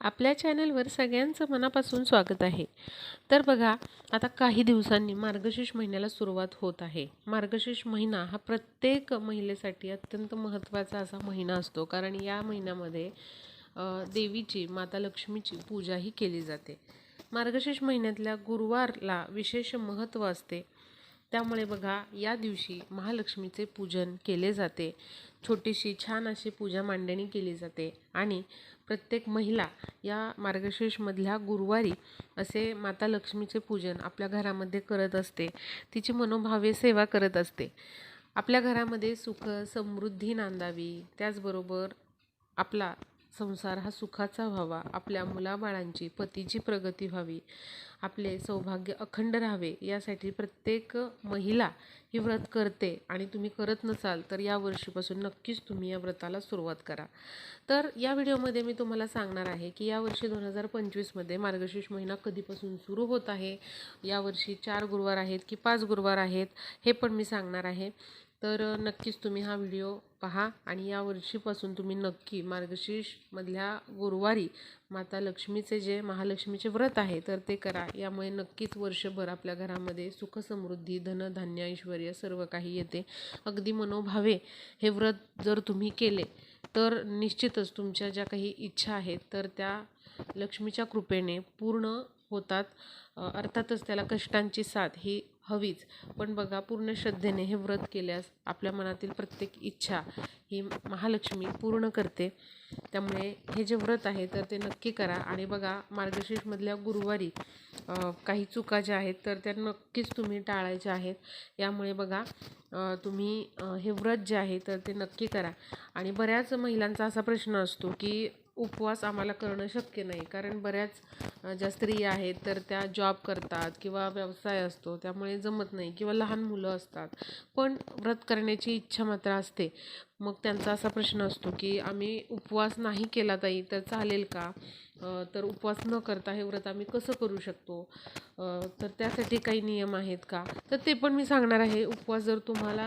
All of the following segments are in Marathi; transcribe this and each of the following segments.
आपल्या चॅनलवर सगळ्यांचं मनापासून स्वागत आहे. तर बघा आता काही दिवसांनी मार्गशीर्ष महिन्याला सुरुवात होत आहे. मार्गशीर्ष महिना हा प्रत्येक महिलेसाठी अत्यंत महत्त्वाचा असा महिना असतो. कारण या महिन्यामध्ये देवीची माता लक्ष्मीची पूजाही केली जाते. मार्गशीर्ष महिन्यातल्या गुरुवारला विशेष महत्त्व असते. त्यामुळे बघा या दिवशी महालक्ष्मीचे पूजन केले जाते. छोटीशी छान अशी पूजा मांडणी केली जाते. आणि प्रत्येक महिला या मार्गशीर्षमधल्या गुरुवारी असे माता लक्ष्मीचे पूजन आपल्या घरामध्ये करत असते. तिची मनोभावे सेवा करत असते. आपल्या घरामध्ये सुख समृद्धी नांदावी. त्याचबरोबर आपला संसार हा सुखाचा व्हावा. आपल्या मुलाबाळांची पतीची प्रगती व्हावी. आपले सौभाग्य अखंड राहावे. यासाठी प्रत्येक महिला ही व्रत करते. आणि तुम्ही करत नसाल तर या वर्षीपासून नक्कीच तुम्ही या व्रताला सुरुवात करा. तर या व्हिडिओमध्ये मी तुम्हाला सांगणार आहे की यावर्षी दोन हजार पंचवीसमध्ये मार्गशीर्ष महिना कधीपासून सुरू होत आहे? यावर्षी चार गुरुवार आहेत की पाच गुरुवार आहेत? हे पण मी सांगणार आहे. तर नक्कीच तुम्ही हा व्हिडिओ पहा आणि या वर्षीपासून तुम्ही नक्की मार्गशीर्षमधल्या गुरुवारी माता लक्ष्मीचे जे महालक्ष्मीचे व्रत आहे तर ते करा. यामुळे नक्कीच वर्षभर आपल्या घरामध्ये सुख समृद्धी धन धान्य ऐश्वर सर्व काही येते. अगदी मनोभावे हे व्रत जर तुम्ही केले तर निश्चितच तुमच्या ज्या काही इच्छा आहेत तर त्या लक्ष्मीच्या कृपेने पूर्ण होतात. अर्थातच त्याला कष्टांची साथ ही हवीच. पण बघा पूर्ण श्रद्धेने हे व्रत केल्यास आपल्या मनातील प्रत्येक इच्छा ही महालक्ष्मी पूर्ण करते. त्यामुळे हे जे व्रत आहे तर ते नक्की करा. आणि बघा मार्गशीर्षमधल्या गुरुवारी काही चुका ज्या आहेत तर त्या नक्कीच तुम्ही टाळायच्या आहेत. यामुळे बघा तुम्ही हे व्रत जे आहे तर ते नक्की करा. आणि बऱ्याच महिलांचा असा प्रश्न असतो की उपवास आम्हाला करणं शक्य नाही. कारण बऱ्याच ज्या स्त्रिया आहेत तर त्या जॉब करतात किंवा व्यवसाय असतो त्यामुळे जमत नाही किंवा लहान मुलं असतात. पण व्रत करण्याची इच्छा मात्र असते. मग त्यांचा असा प्रश्न असतो की आम्ही उपवास नाही केला ताई तर चालेल का? तर उपवास न करता हे व्रत आम्ही कसं करू शकतो? तर त्यासाठी काही नियम आहेत का? तर ते पण मी सांगणार आहे. उपवास जर तुम्हाला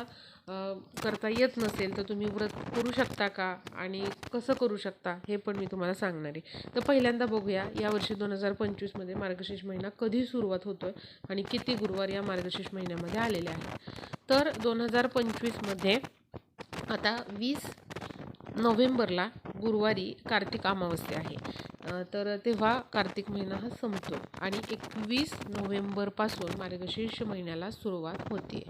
करता येत नसेल तर तुम्ही व्रत करू शकता का? आणि कसं करू शकता? हे पण मी तुम्हाला सांगणार आहे. तर पहिल्यांदा बघूया यावर्षी दोन हजार पंचवीसमध्ये मार्गशीर्ष महिना कधी सुरुवात होतो आहे आणि किती गुरुवार या मार्गशीर्ष महिन्यामध्ये आलेले आहेत? तर दोन हजार पंचवीसमध्ये आता वीस नोव्हेंबरला गुरुवारी कार्तिक अमावस्या आहे. तर तेव्हा कार्तिक महिना हा संपतो आणि एकवीस नोव्हेंबरपासून मार्गशीर्ष महिन्याला सुरुवात होते.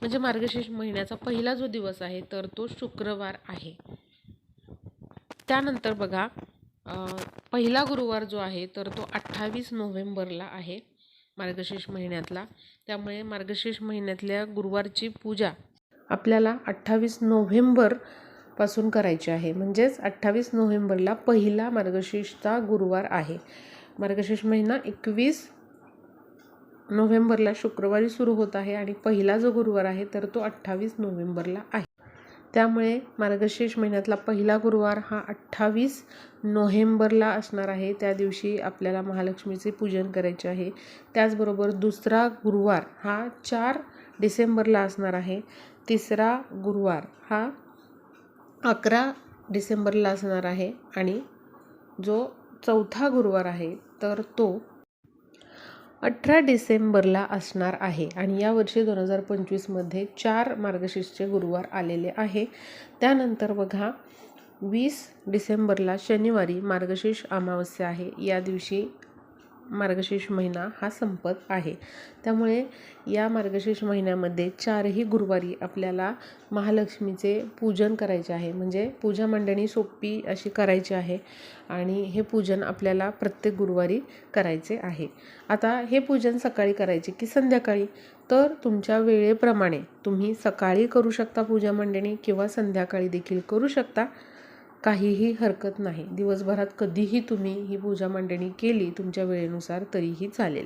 म्हणजे मार्गशीर्ष महिन्याचा पहिला जो दिवस आहे तर तो शुक्रवार आहे. त्यानंतर बघा पहिला गुरुवार जो आहे तर तो अठ्ठावीस नोव्हेंबरला आहे मार्गशीर्ष महिन्यातला. त्यामुळे मार्गशीर्ष महिन्यातल्या गुरुवारची पूजा आपल्याला अठ्ठावीस नोव्हेंबर पासून करायची आहे. म्हणजेच अठ्ठावीस नोव्हेंबरला पहिला मार्गशीर्षचा गुरुवार आहे. मार्गशीर्ष महिना एकवीस नोव्हेंबरला शुक्रवारी सुरू होत आहे आणि पहिला जो गुरुवार आहे तर तो अठ्ठावीस नोव्हेंबरला आहे. त्यामुळे मार्गशीर्ष महिन्यातला पहिला गुरुवार हा अठ्ठावीस नोव्हेंबरला असणार आहे. त्या दिवशी आपल्याला महालक्ष्मीचे पूजन करायचे आहे. त्याचबरोबर दुसरा गुरुवार हा चार डिसेंबरला असणार आहे. तिसरा गुरुवार हा अकरा डिसेंबरला असणार आहे आणि जो चौथा गुरुवार आहे तर तो अठरा डिसेंबरला असणार आहे. आणि यावर्षी दोन हजार पंचवीसमध्ये चार मार्गशीर्षचे गुरुवार आलेले आहे. त्यानंतर बघा वीस डिसेंबरला शनिवारी मार्गशीर्ष अमावस्या आहे. या दिवशी मार्गशीर्ष महिना हा संपत आहे. त्यामुळे या मार्गशीर्ष महिन्यामध्ये चारही गुरुवारी आपल्याला महालक्ष्मीचे पूजन करायचे आहे. म्हणजे पूजा मांडणी सोपी अशी करायची आहे आणि हे पूजन आपल्याला प्रत्येक गुरुवारी करायचे आहे. आता हे पूजन सकाळी करायचे की संध्याकाळी? तर तुमच्या वेळेप्रमाणे तुम्ही सकाळी करू शकता पूजा मांडणी किंवा संध्याकाळी देखील करू शकता. काहीही हरकत नाही. दिवसभरात कधीही तुम्ही ही पूजा मांडणी केली तुमच्या वेळेनुसार तरीही चालेल.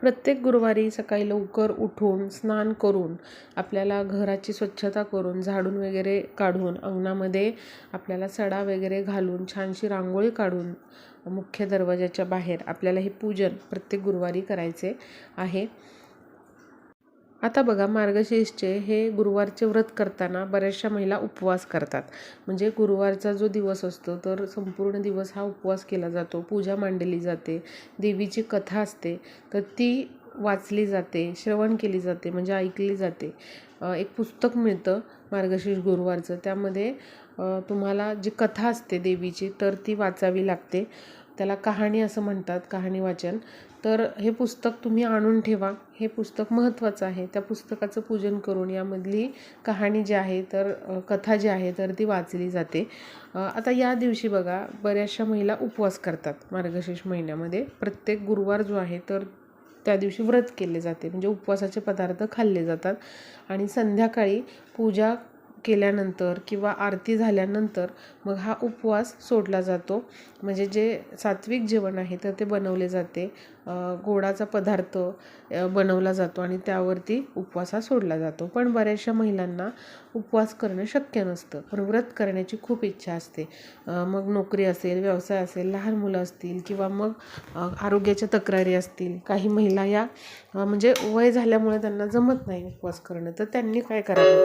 प्रत्येक गुरुवारी सकाळी लवकर उठून स्नान करून आपल्याला घराची स्वच्छता करून झाडून वगैरे काढून अंगणामध्ये आपल्याला सडा वगैरे घालून छानशी रांगोळी काढून मुख्य दरवाजाच्या बाहेर आपल्याला हे पूजन प्रत्येक गुरुवारी करायचे आहे. आता बघा मार्गशीर्षचे हे गुरुवारचे व्रत करताना बऱ्याचशा महिला उपवास करतात. म्हणजे गुरुवारचा जो दिवस असतो तर संपूर्ण दिवस हा उपवास केला जातो. पूजा मांडली जाते देवीची कथा असते तर ती वाचली जाते श्रवण केली जाते म्हणजे ऐकली जाते. एक पुस्तक मिळतं मार्गशीर्ष गुरुवारचं. त्यामध्ये तुम्हाला जी कथा असते देवीची तर ती वाचावी लागते. त्याला कहाणी असं म्हणतात कहाणी वाचन. तर हे पुस्तक तुम्ही आणून ठेवा. हे पुस्तक महत्त्वाचं आहे. त्या पुस्तकाचं पूजन करून यामधली कहाणी जी आहे तर कथा जी आहे तर ती वाचली जाते. आता या दिवशी बघा बऱ्याचशा महिला उपवास करतात मार्गशीर्ष महिन्यामध्ये. प्रत्येक गुरुवार जो आहे तर त्या दिवशी व्रत केले जाते. म्हणजे उपवासाचे पदार्थ खाल्ले जातात. आणि संध्याकाळी पूजा केल्यानंतर किंवा आरती झाल्यानंतर मग हा उपवास सोडला जातो. म्हणजे जे सात्विक जेवण आहे तर ते बनवले जाते. गोडाचा पदार्थ बनवला जातो आणि त्यावरती उपवास हा सोडला जातो. पण बऱ्याचशा महिलांना उपवास करणं शक्य नसतं. पण व्रत करण्याची खूप इच्छा असते. मग नोकरी असेल व्यवसाय असेल लहान मुलं असतील किंवा मग आरोग्याच्या तक्रारी असतील काही महिला या म्हणजे वय झाल्यामुळे त्यांना जमत नाही उपवास करणं. तर त्यांनी काय करावं?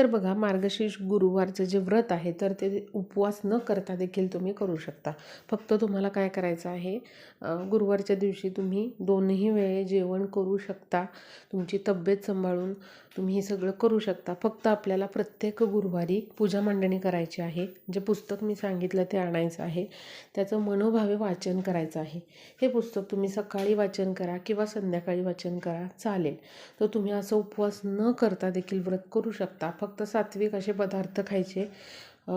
तर बघा मार्गशीर्ष गुरुवारचं जे व्रत आहे तर ते उपवास न करता देखील तुम्ही करू शकता. फक्त तुम्हाला काय करायचं आहे गुरुवारच्या दिवशी तुम्ही दोन्ही वेळे जेवण करू शकता. तुमची तब्येत सांभाळून तुम्ही हे सगळं करू शकता. फक्त आपल्याला प्रत्येक गुरुवारी पूजा मांडणी करायची आहे. जे पुस्तक मी सांगितलं ते आणायचं आहे. त्याचं मनोभावे वाचन करायचं आहे. हे पुस्तक तुम्ही सकाळी वाचन करा किंवा संध्याकाळी वाचन करा चालेल. तर तुम्ही असं उपवास न करता देखील व्रत करू शकता. फक्त सात्विक असे पदार्थ खायचे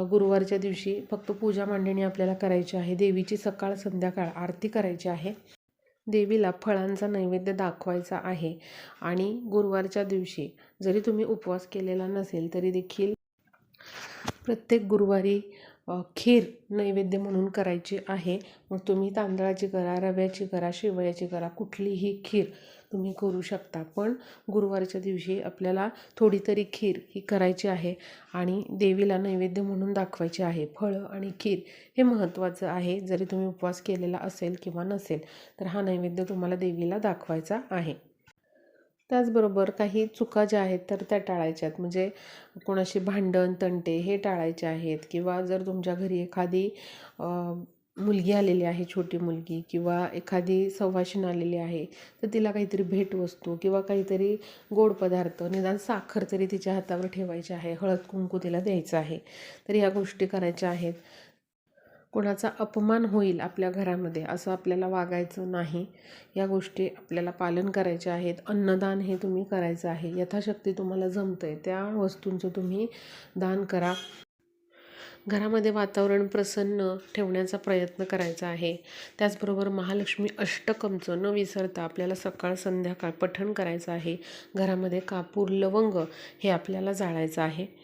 गुरुवारच्या दिवशी फक्त पूजा मांडणी आपल्याला करायची आहे. देवीची सकाळ संध्याकाळ आरती करायची आहे. देवीला फळांचा नैवेद्य दाखवायचा आहे आणि गुरुवारच्या दिवशी जरी तुम्ही उपवास केलेला नसेल तरी देखील प्रत्येक गुरुवारी खीर नैवेद्य म्हणून करायची आहे. मग तुम्ही तांदळाची करा रव्याची करा शेवयाची करा कुठलीही खीर तुम्ही करू शकता. पण गुरुवारच्या दिवशी आपल्याला थोडी तरी खीर ही करायची आहे आणि देवीला नैवेद्य म्हणून दाखवायची आहे. फळं आणि खीर हे महत्त्वाचं आहे. जरी तुम्ही उपवास केलेला असेल किंवा नसेल तर हा नैवेद्य तुम्हाला देवीला दाखवायचा आहे. त्याचबरोबर काही चुका ज्या आहेत तर त्या टाळायच्या आहेत म्हणजे कोणाशी भांडण तंटे हे टाळायचे आहेत. किंवा जर तुमच्या घरी एखादी मुलगी आलेली आहे छोटी मुलगी किंवा एखादी सवाशीण आलेली आहे तर तिला काहीतरी भेटवस्तू किंवा काहीतरी गोड पदार्थ निदान साखर तरी तिच्या हातावर ठेवायची आहे हळद कुंकू तिला द्यायचं आहे. तर ह्या गोष्टी करायच्या आहेत. कोणाचा अपमान होईल आपल्या घरामध्ये असं आपल्याला वागायचं नाही. या गोष्टी आपल्याला पालन करायचे आहेत. अन्नदान हे तुम्ही करायचं आहे. यथाशक्ती तुम्हाला जमतं आहे त्या वस्तूंचं तुम्ही दान करा. घरामध्ये वातावरण प्रसन्न ठेवण्याचा प्रयत्न करायचा आहे. त्याचबरोबर महालक्ष्मी अष्टकमचं न विसरता आपल्याला सकाळ संध्याकाळ पठण करायचं आहे. घरामध्ये कापूर लवंग हे आपल्याला जाळायचं आहे.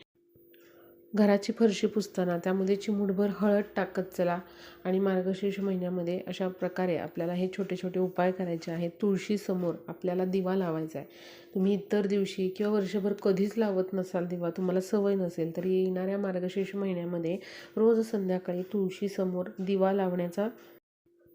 घराची फरशी पुसताना त्यामध्ये चिमूटभर हळद टाकत चला. आणि मार्गशीर्ष महिन्यामध्ये अशा प्रकारे आपल्याला हे छोटे छोटे उपाय करायचे आहेत. तुळशीसमोर आपल्याला दिवा लावायचा आहे तुम्ही इतर दिवशी किंवा वर्षभर कधीच लावत नसाल दिवा तुम्हाला सवय नसेल तरी येणाऱ्या मार्गशीर्ष महिन्यामध्ये रोज संध्याकाळी तुळशीसमोर दिवा लावण्याचा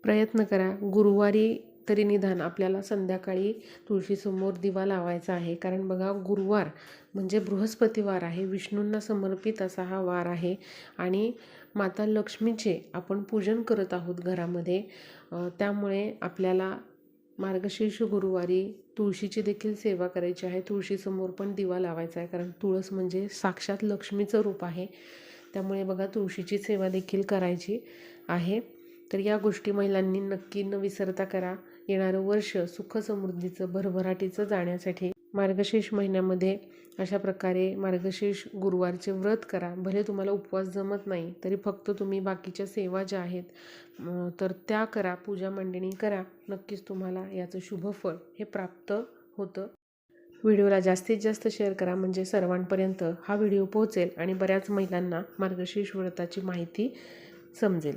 प्रयत्न करा. गुरुवारी तरी निदान आपल्याला संध्याकाळी तुळशीसमोर दिवा लावायचा आहे. कारण बघा गुरुवार म्हणजे बृहस्पतिवार आहे. विष्णूंना समर्पित असा हा वार आहे. आणि माता लक्ष्मीचे आपण पूजन करत आहोत घरामध्ये. त्यामुळे आपल्याला मार्गशीर्ष गुरुवारी तुळशीची देखील सेवा करायची आहे. तुळशीसमोर पण दिवा लावायचा आहे. कारण तुळस म्हणजे साक्षात लक्ष्मीचं रूप आहे. त्यामुळे बघा तुळशीची सेवा देखील करायची आहे. तर या गोष्टी महिलांनी नक्की न विसरता करा. येणारं वर्ष सुख समृद्धीचं भरभराटीचं जाण्यासाठी मार्गशीर्ष महिन्यामध्ये अशा प्रकारे मार्गशीर्ष गुरुवारचे व्रत करा. भले तुम्हाला उपवास जमत नाही तरी फक्त तुम्ही बाकीच्या सेवा ज्या आहेत तर त्या करा पूजा मांडणी करा. नक्कीच तुम्हाला याचं शुभफळ हे प्राप्त होतं. व्हिडिओला जास्तीत जास्त शेअर करा म्हणजे सर्वांपर्यंत हा व्हिडिओ पोहोचेल आणि बऱ्याच महिलांना मार्गशीर्ष व्रताची माहिती समजेल.